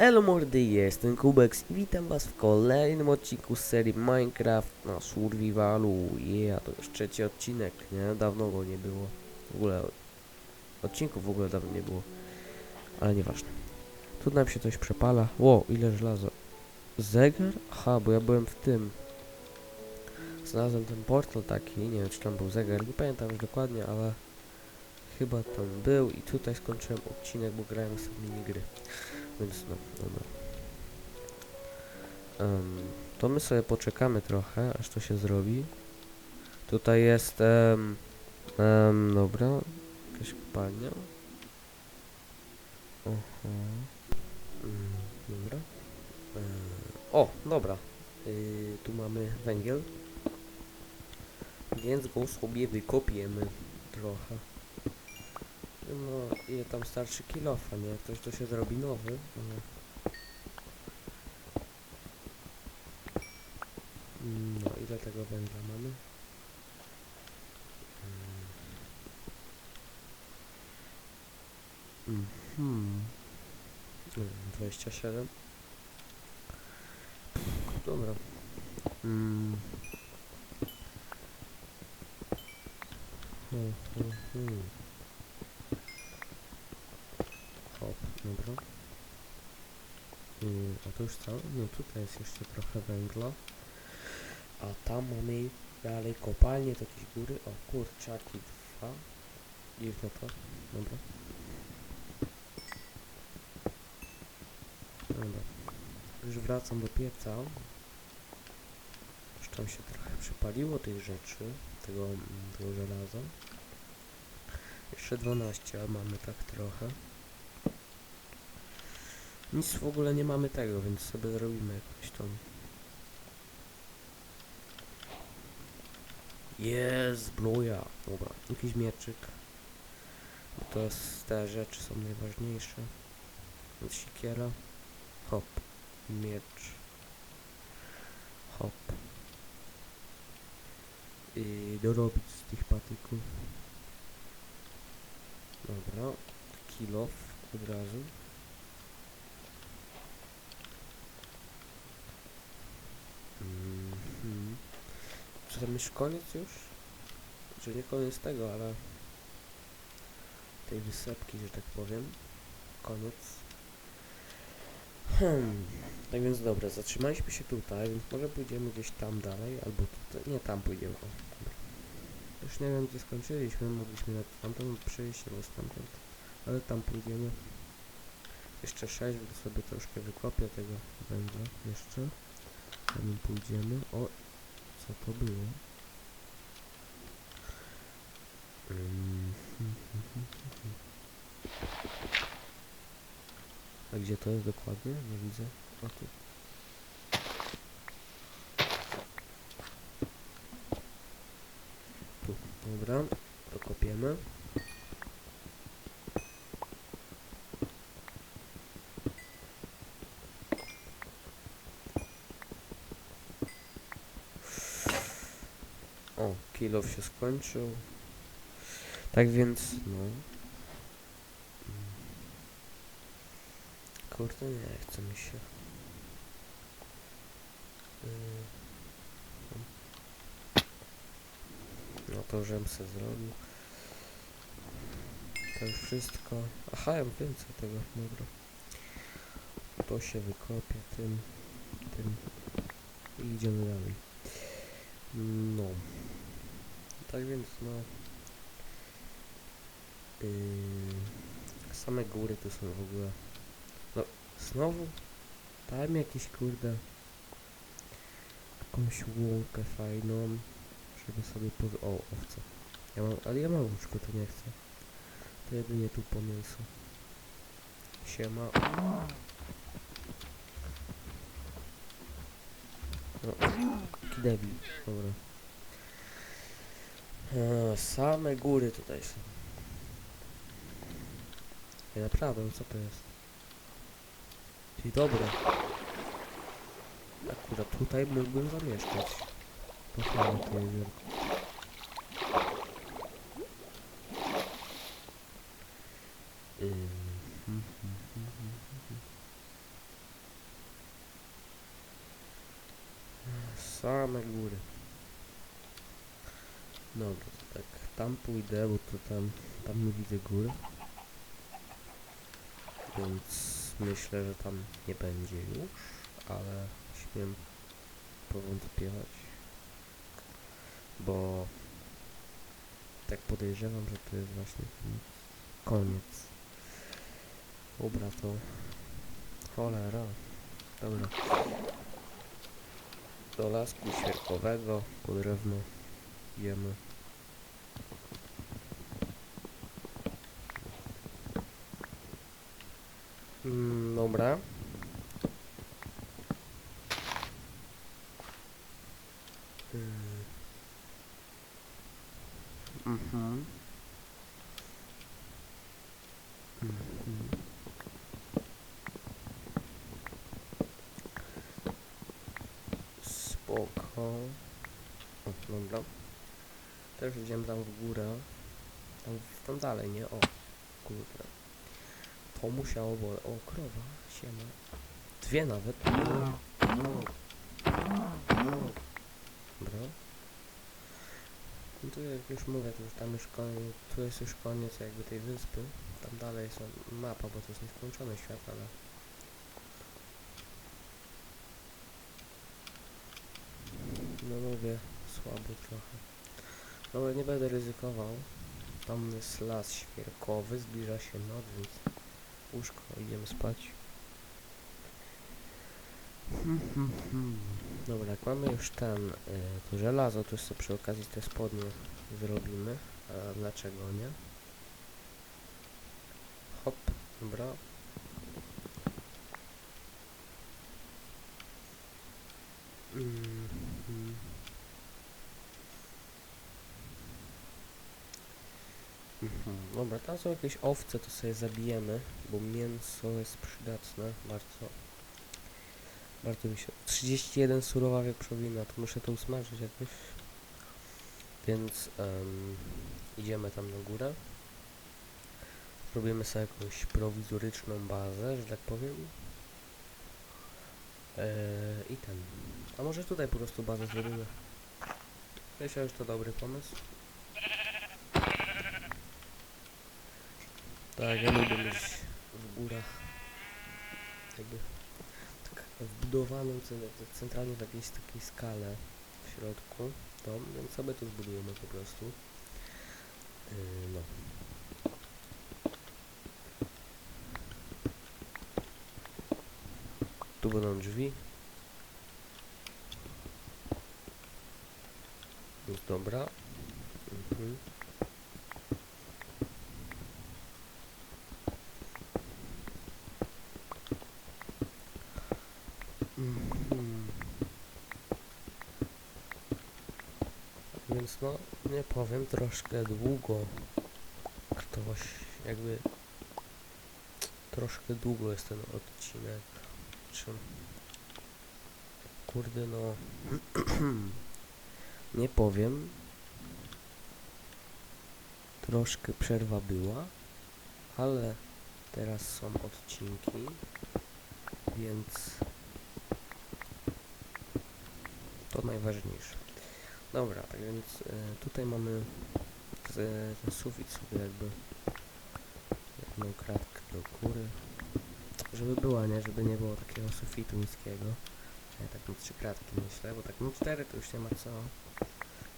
Elo mordy, jestem Kubex i witam was w kolejnym odcinku z serii Minecraft na Survivalu. Yeah, to już trzeci odcinek, nie? Dawno go nie było. W ogóle odcinków w ogóle dawno nie było. Ale nieważne. Tu nam się coś przepala. Ło, ile żelaza. Zegar? Aha, bo ja byłem w tym. Znalazłem ten portal taki, nie wiem czy tam był zegar, nie pamiętam już dokładnie, ale chyba tam był i tutaj skończyłem odcinek, bo grałem sobie minigry. Więc no, dobra. Em, to my sobie poczekamy trochę, aż to się zrobi. Tutaj jest, em, em, dobra, jakaś kopalnia. Oho. Mm, dobra. E, o, dobra. Y, tu mamy węgiel. Więc go sobie wykopiemy trochę. No, ile tam starczy kilofa, nie? Ktoś to się zrobi nowy. Mm, No, ile tego węgla mamy? Mhm. Nie wiem, 27. Dobra. Mm. Hmm, hmm, hmm. Hop, dobra. Mm, a to już? No tutaj jest jeszcze trochę węgla. A tam mamy dalej kopalnię, to jakieś góry. O kurczaki dwa. I no to. Dobra. Dobra. Już wracam do pieca. Już tam się trochę przypaliło tych rzeczy. Tego, tego żelaza. Jeszcze 12, a mamy tak trochę. Nic w ogóle nie mamy tego, więc sobie zrobimy jakoś tą. Jest zbroja. Dobra, jakiś mieczyk. Bo To jest, te rzeczy są najważniejsze. Więc siekiera. Hop. Miecz. Hop. I dorobić z tych patyków. Dobra. Kilof od razu. Mhm. Czy tam już koniec już? Czy nie koniec tego, ale tej wysepki, że tak powiem. Koniec. Hmm. Tak więc dobra, zatrzymaliśmy się tutaj, więc może pójdziemy gdzieś tam dalej, albo tutaj, nie tam pójdziemy. O. Już nie wiem gdzie skończyliśmy, mogliśmy na tamtą przyjść albo stamtąd, ale tam pójdziemy. Jeszcze 6, więc sobie troszkę wykopię tego węgla jeszcze. Zanim pójdziemy. O, co to było? A gdzie to jest dokładnie? Nie widzę. O tu. Tu, dobra. To kopiemy. O, kilof się skończył. Tak więc, no. Kurde, nie chce mi się. Yy. No to żem se zrobił. To już wszystko. Aha, ja więcej tego, dobra. To się wykopie tym, tym i idziemy dalej. No. Tak więc no. Yy, same góry tu są w ogóle. No, znowu? Mi jakieś kurde. Jakąś łąkę fajną. Żeby sobie poz... O, owca. Ja mam, ale ja mam łóżko, to nie chcę. To jedynie tu po mięso. Siema. No, debil. Dobra. E, same góry tutaj są. I naprawdę, co to jest? I dobra. Akurat tutaj mógłbym zamieszkać. Kochamy to jeziorko. E, hmm, hmm, hmm, e, same góry. Dobra, to tak, tam pójdę, bo to tam, tam nie widzę gór. Więc myślę, że tam nie będzie już, ale śmiem powątpiewać. Bo tak podejrzewam, że to jest właśnie koniec. Dobra, to cholera. Dobra. Do lasku świerkowego, po drewno jemy. Mm, dobra. Mm. Mhm. Mhm. Spoko. O, dobra. Też idziemy tam w górę. Tam, tam dalej, nie? O, kurde. To musiało bo O, krowa. Siema. Dwie nawet. Dobra. No tu jak już mówię, to już tam już koniec, tu jest już koniec jakby tej wyspy. Tam dalej są mapa, bo to jest nieskończony świat, ale... No mówię, słabo trochę. No ale nie będę ryzykował. Tam jest las świerkowy, zbliża się noc, więc łóżko, idziemy spać. Hmm, hmm, hmm. Dobra, jak mamy już ten, y, to żelazo, to sobie przy okazji te spodnie wyrobimy. A dlaczego nie? Hop, dobra. Mhm. Mhm. Dobra, tam są jakieś owce, to sobie zabijemy, bo mięso jest przydatne bardzo. Bardzo mi się... 31 surowa wieprzowina, to muszę to usmażyć jakoś. Więc em, idziemy tam na górę. Robimy sobie jakąś prowizoryczną bazę, że tak powiem. Eee, I ten. A może tutaj po prostu bazę zrobimy. Myślę, że to dobry pomysł. Tak, ja lubię mieć w górach jakby tak wbudowaną ce- centralnie w jakiejś takiej skale w środku dom, więc sobie tu zbudujemy po prostu. Yy, no. Tu będą drzwi. Dobra. Mhm. Więc no, nie powiem, troszkę długo ktoś jakby troszkę długo jest ten odcinek. Czym kurde no nie powiem. Troszkę przerwa była, ale teraz są odcinki, więc to najważniejsze. Dobra, więc e, tutaj mamy z, ten sufit sobie jakby jedną kratkę do góry. Żeby była, nie? Żeby nie było takiego sufitu niskiego. Ja tak na trzy kratki myślę, bo tak na cztery to już nie ma co.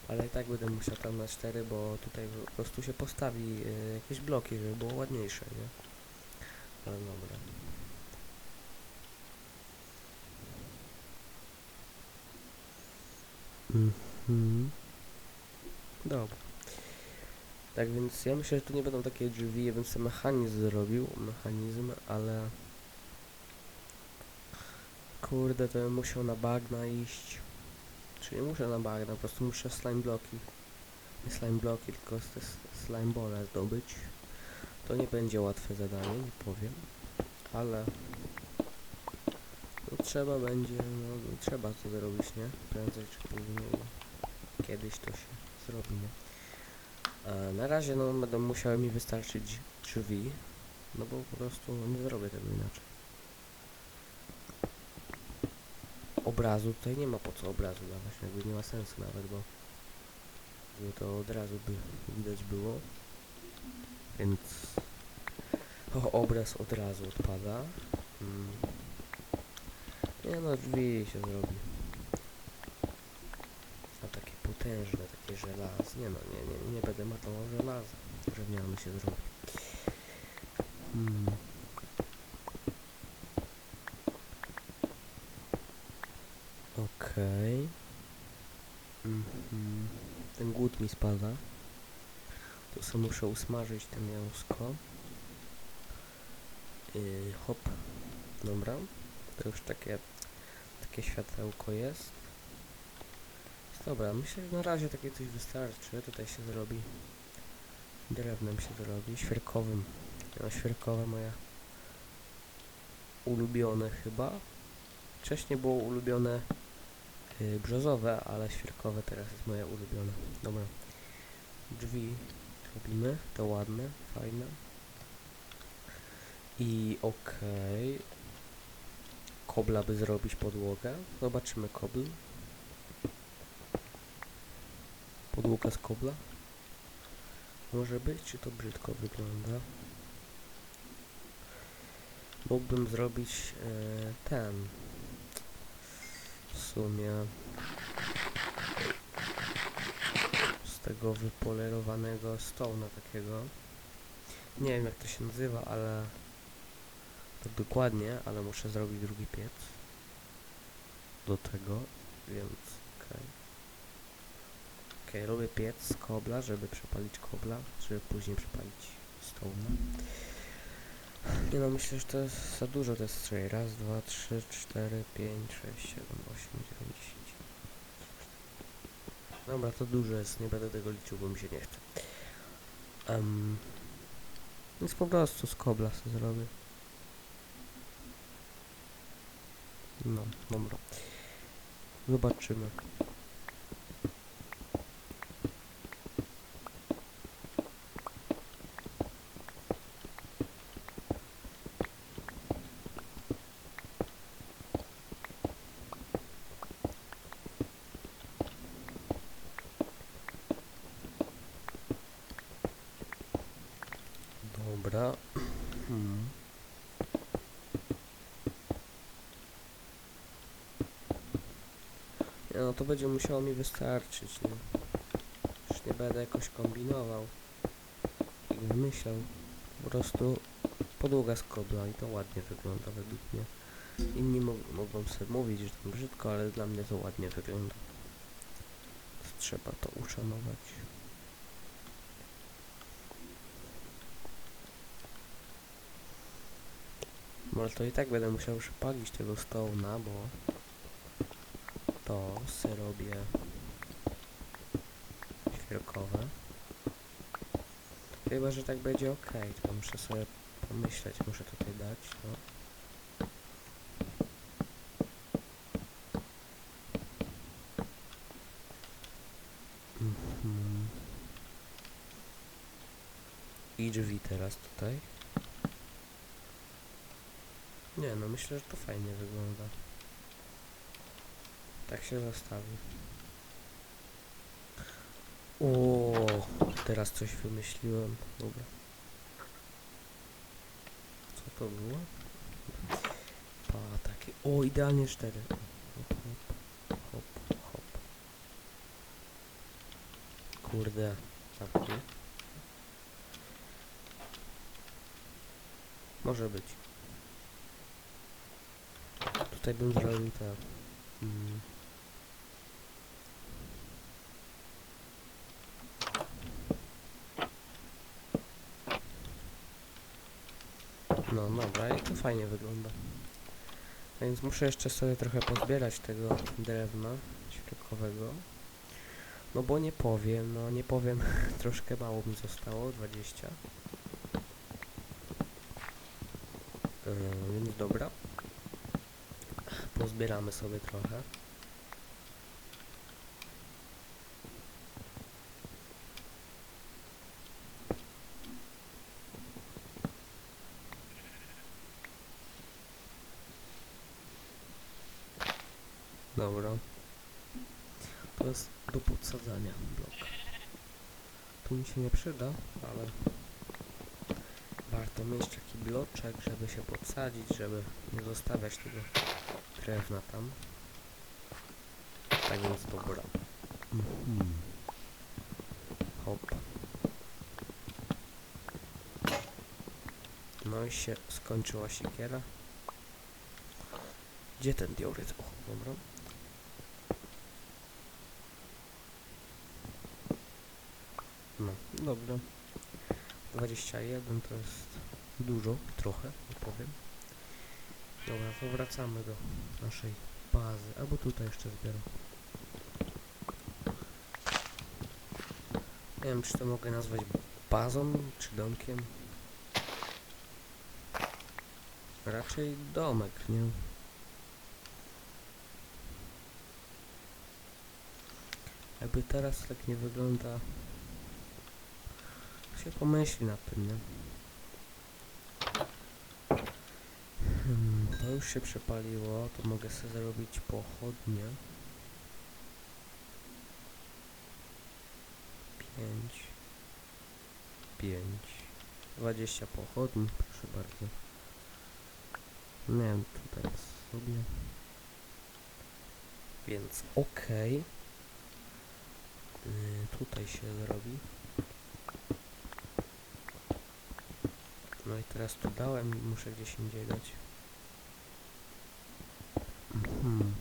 Ale i tak będę musiał tam na cztery, bo tutaj po prostu się postawi e, jakieś bloki, żeby było ładniejsze, nie? Ale dobra. Mhm. Dobra. Tak więc ja myślę, że tu nie będą takie drzwi, ja bym sobie mechanizm zrobił, mechanizm, ale... Kurde, to bym musiał na bagna iść. Czy nie muszę na bagna, po prostu muszę slime bloki. Nie slime bloki, tylko te slime bole zdobyć. To nie będzie łatwe zadanie, nie powiem. Ale... Trzeba będzie, no trzeba to zrobić, nie? Prędzej czy później. Kiedyś to się zrobi, nie? E, na razie no będą musiały mi wystarczyć drzwi, no bo po prostu nie zrobię tego inaczej. obrazu tutaj nie ma po co obrazu dawać, jakby nie ma sensu nawet, bo to od razu by widać było. Więc o, obraz od razu odpada. Mm. Nie no, drzwi się zrobi. A takie potężne, takie żelaz. Nie no, nie, nie, nie będę matował żelaza. Drewniany się zrobi. Hmm. Okej. Mhm. Ten głód mi spada. To sobie muszę usmażyć to mięsko. Yy, hop. Dobra. To już takie, takie światełko jest. Dobra, myślę, że na razie takie coś wystarczy. Tutaj się zrobi. Drewnem się zrobi. Świerkowym. No, świerkowe moje ulubione chyba. Wcześniej było ulubione yy, brzozowe, ale świerkowe teraz jest moje ulubione. Dobra. Drzwi robimy. To ładne, fajne. I okej. Kobla by zrobić podłogę. Zobaczymy kobl. Podłoga z kobla. Może być, czy to brzydko wygląda? Mógłbym zrobić e, ten. W sumie z tego wypolerowanego stołna takiego. Nie wiem jak to się nazywa, ale tak dokładnie, ale muszę zrobić drugi piec do tego, więc okej. Okej, robię piec z kobla, żeby przepalić kobla, żeby później przepalić stołna. Nie no, myślę, że to jest za dużo, to jest. Raz, dwa, trzy, cztery, pięć, sześć, siedem, osiem, dziewięć, dziesięć. Dobra, to dużo jest, nie będę tego liczył, bo mi się nie chce. Um, więc po prostu z kobla sobie zrobię. No, dobra. Zobaczymy. Dobra. Hmm. No to będzie musiało mi wystarczyć, nie? Już nie będę jakoś kombinował i wymyślał. Po prostu podłoga z kobla i to ładnie wygląda według mnie. Inni mo mogą sobie mówić, że to brzydko, ale dla mnie to ładnie wygląda. Trzeba to uszanować. Może to i tak będę musiał przypalić tego stołna, bo to se robię świerkowe. Chyba, że tak będzie ok, to muszę sobie pomyśleć, muszę tutaj dać, no. Mhm. I drzwi teraz tutaj. Nie no, myślę, że to fajnie wygląda. Tak się zostawi. O, teraz coś wymyśliłem. Dobra. Co to było? Pa, takie. O, idealnie cztery. Hop, hop, hop, hop. Kurde. Zamknij. Może być. Tutaj bym zrobił tak. Mm. No dobra, i to fajnie wygląda. Więc muszę jeszcze sobie trochę pozbierać tego drewna świerkowego. No bo nie powiem, no nie powiem, troszkę mało mi zostało, 20. Yy, więc dobra. Pozbieramy sobie trochę. Dobra. To jest do podsadzania blok. Tu mi się nie przyda, ale warto mieć taki bloczek, żeby się podsadzić, żeby nie zostawiać tego drewna tam. Tak więc dobra. Mhm. Hop. No i się skończyła siekiera. Gdzie ten dioryt? O, dobra. No, dobra. 21 to jest dużo, trochę, nie powiem. Dobra, to wracamy do naszej bazy. Albo tutaj jeszcze zbieram. Nie wiem, czy to mogę nazwać bazą, czy domkiem. Raczej domek, nie? Jakby teraz tak nie wygląda, się pomyśli nad tym, nie? Hmm, to już się przepaliło, to mogę sobie zrobić pochodnie. 5 5 20 pochodni, proszę bardzo. Nie wiem, tutaj sobie. Więc okej. Yy, tutaj się zrobi. No i teraz tu dałem, muszę gdzieś indziej dać. Mhm.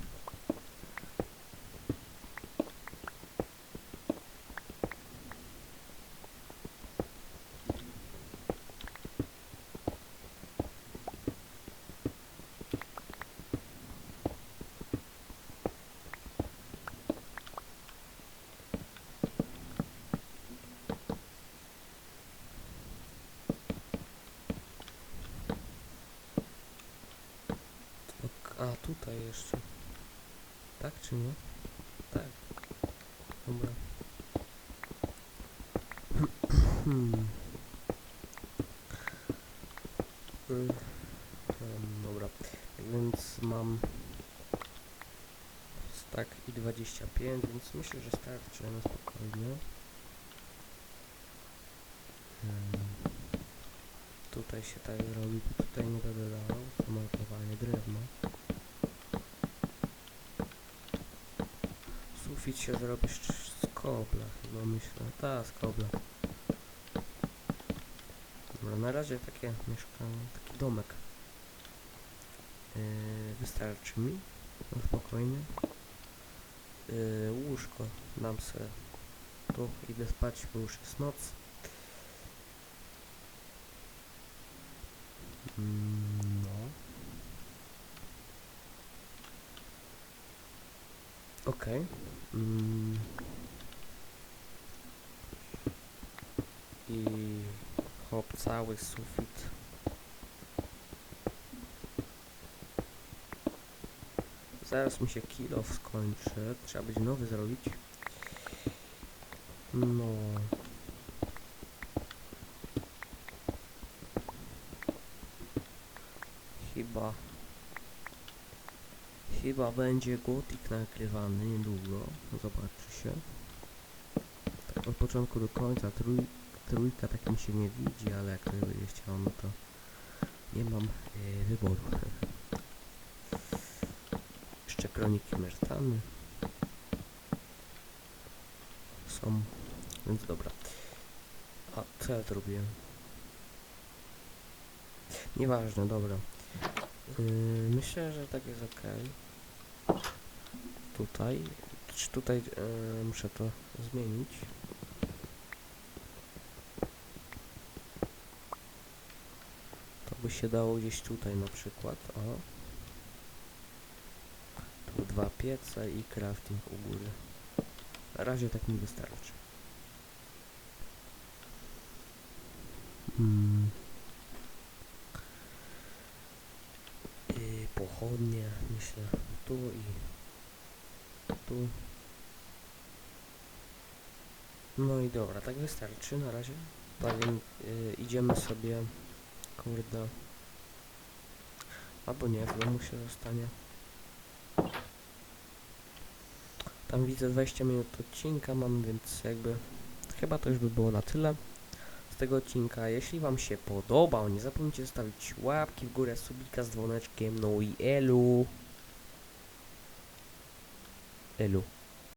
Ok, A tutaj jeszcze. Tak czy nie? Tak. Dobra. Hmm. Em, Dobra. Więc mam stack i 25, więc myślę, że starczy na spokojnie. Em, Tutaj się tak robi, tutaj nie dał, to markowanie drewna. Sufit się zrobi z, kobla, chyba myślę. Ta, z kobla. Dobra, na razie takie mieszkanie, taki domek. Yy, wystarczy mi, na spokojnie. Yy, łóżko dam se tu, idę spać, bo już jest noc. Mm, No. Okej. Mm. I hop, cały sufit. Zaraz mi się kilo skończy. Trzeba będzie nowy zrobić. No. Chyba. Chyba będzie gotik nagrywany niedługo. Zobaczy się. Tak od początku do końca. Trój, trójka tak mi się nie widzi, ale jak ktoś będzie chciał, no to nie mam e, wyboru. Jeszcze kroniki Mertany. Są. Więc dobra. A co ja zrobiłem? Nieważne, dobra. Yy, myślę, że tak jest ok. Tutaj. Czy tutaj yy, muszę to zmienić? To by się dało gdzieś tutaj na przykład. O. Tu dwa piece i crafting u góry. Na razie tak mi wystarczy. Mm. I pochodnie, myślę, tu i tu. No i dobra, tak wystarczy na razie. Tak więc y, idziemy sobie, kurde. Albo nie, w domu się zostanie. Tam widzę 20 minut odcinka mam, więc jakby chyba to już by było na tyle z tego odcinka. Jeśli wam się podobał, nie zapomnijcie zostawić łapki w górę, subika z dzwoneczkiem, no i elu. Elu.